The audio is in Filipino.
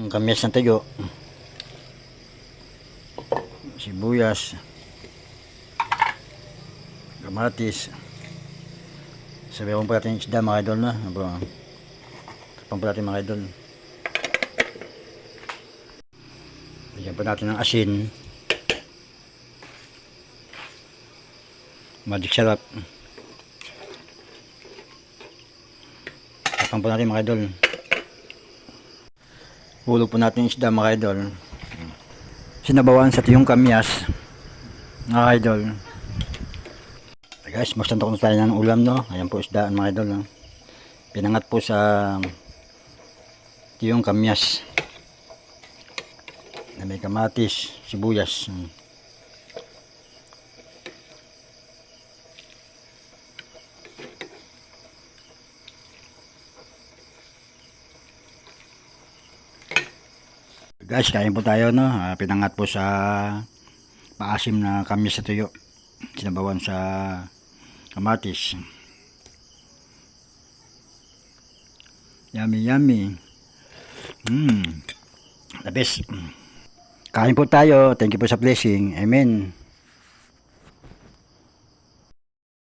Ang kamyas ng tayo. Sibuyas. Kamatis. Sabihan po natin yung isda mga idol na. Tapang po natin mga idol. Bigyan po natin ng asin. Magic sarap. Tapang po natin mga idol. Hulog po natin isda mga idol. Sinabawan sa tiyong kamyas. Mga idol. Guys, magsantok na tayo ng ulam no. Ayan po isda mga idol. No? Pinangat po sa tiyong kamyas. Na may kamatis, sibuyas. Hmm. Guys, kain po tayo no. Ah, pinangat po sa paasim na kamyas sa tuyo. Sinabawan sa kamatis. Yummy, yummy. Mmm. The best. Kain po tayo. Thank you po sa blessing. Amen.